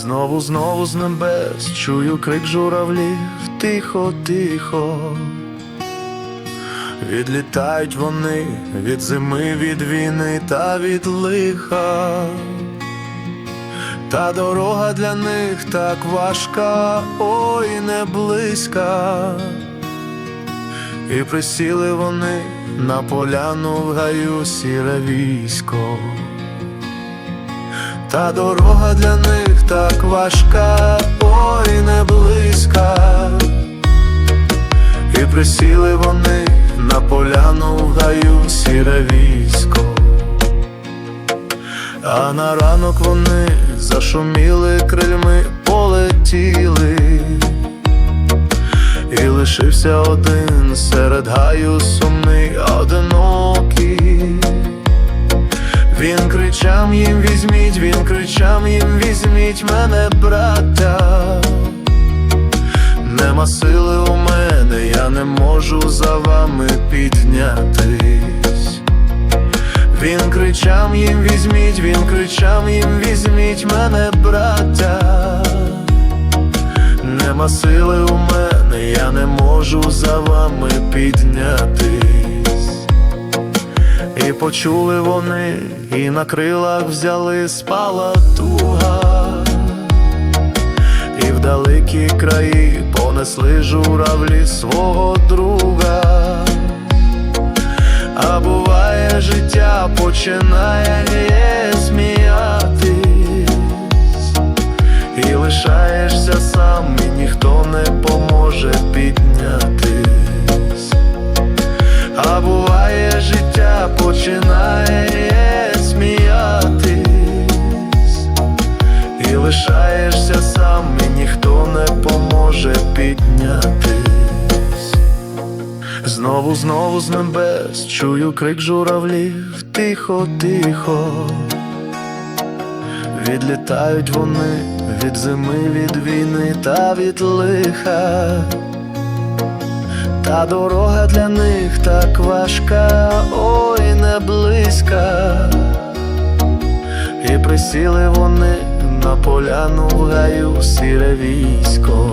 Знову, знову з небес чую крик журавлів, тихо, тихо. Відлітають вони від зими, від війни та від лиха. Та дорога для них так важка, ой не близька. І присіли вони на поляну в гаю сіре військо. Та дорога для них так важка, ой не близька. І присіли вони на поляну в гаю сіре військо. А на ранок вони зашуміли крильми, полетіли, і лишився один серед гаю сумний, одинокий. Він кричав їм візьміть, він кричав їм візьміть мене, браття. Нема сили у мене, я не можу за вами піднятись. Він кричав їм візьміть, він кричав їм візьміть мене, браття. Нема сили у мене, я не можу за вами піднятись. Почули вони, і на крилах взяли спала туга, і в далекі краї понесли журавлі свого друга. А буває життя починає сміятись, і лишаєшся сам, і ніхто не поможе піднятись. А буває починає сміятись, і лишаєшся сам, і ніхто не поможе піднятись. Знову, знову з небес чую крик журавлів, тихо, тихо. Відлітають вони від зими, від війни та від лиха. Та дорога для них так важка, близька. І присіли вони на поляну в гаю сіре військо.